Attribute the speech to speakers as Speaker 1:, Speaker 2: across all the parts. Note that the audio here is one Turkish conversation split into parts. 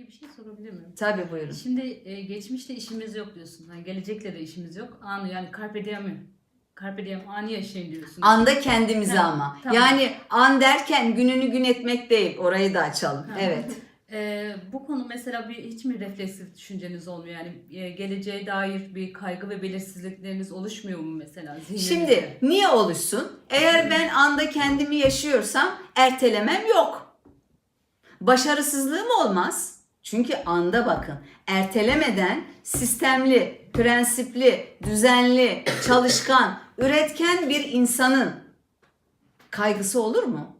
Speaker 1: Peki bir şey sorabilir miyim?
Speaker 2: Tabii buyurun.
Speaker 1: Şimdi e, geçmişte işimiz yok diyorsun. Yani gelecekle de işimiz yok. Anı yani carpe diem'i. Carpe diem anı yaşayın diyorsun.
Speaker 2: Anda kendimizi
Speaker 1: Ha,
Speaker 2: ama.
Speaker 1: tamam.
Speaker 2: Yani an derken gününü gün etmek değil. Orayı da açalım.
Speaker 1: Ha.
Speaker 2: Evet.
Speaker 1: E, bu konu mesela bir hiç mi refleksif düşünceniz olmuyor? Yani e, geleceğe dair bir kaygı ve belirsizlikleriniz oluşmuyor mu mesela zihninizde?
Speaker 2: Şimdi niye oluşsun? Eğer ben anda kendimi yaşıyorsam ertelemem yok. Başarısızlığım olmaz. Çünkü anda bakın ertelemeden sistemli, prensipli, düzenli, çalışkan, üretken bir insanın kaygısı olur mu?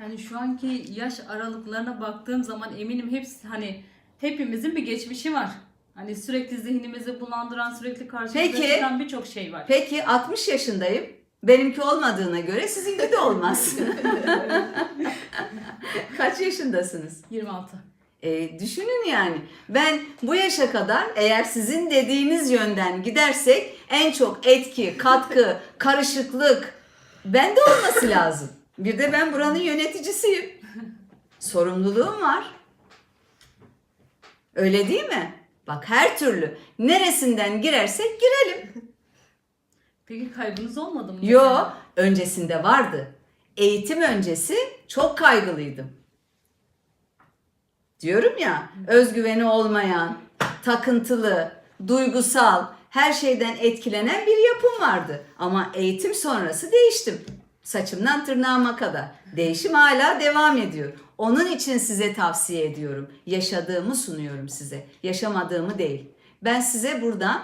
Speaker 1: Yani şu anki yaş aralıklarına baktığım zaman eminim hepsi hani hepimizin bir geçmişi var. Hani sürekli zihnimizi bulandıran, sürekli karşımıza çıkan birçok şey var.
Speaker 2: Peki 60 yaşındayım. Benimki olmadığına göre sizinki de olmaz. Kaç yaşındasınız?
Speaker 1: 26.
Speaker 2: E, düşünün yani. Ben bu yaşa kadar eğer sizin dediğiniz yönden gidersek en çok etki, katkı, karışıklık bende olması lazım. Bir de ben buranın yöneticisiyim. Sorumluluğum var. Öyle değil mi? Bak her türlü neresinden girersek girelim.
Speaker 1: Peki kaybınız olmadı mı?
Speaker 2: Yo, öncesinde vardı. Eğitim öncesi çok kaygılıydım. Diyorum ya, özgüveni olmayan, takıntılı, duygusal, her şeyden etkilenen bir yapım vardı. Ama eğitim sonrası değiştim. Saçımdan tırnağıma kadar. Değişim hala devam ediyor. Onun için size tavsiye ediyorum. Yaşadığımı sunuyorum size. Yaşamadığımı değil. Ben size burada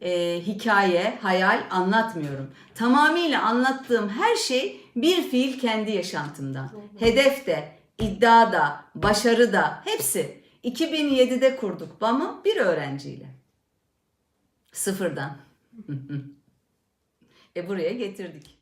Speaker 2: e, hikaye, hayal anlatmıyorum. Tamamıyla anlattığım her şey bir fiil kendi yaşantımdan. Hedef de, iddia da, başarı da hepsi. 2007'de kurduk BAM'ı bir öğrenciyle. Sıfırdan. e buraya getirdik.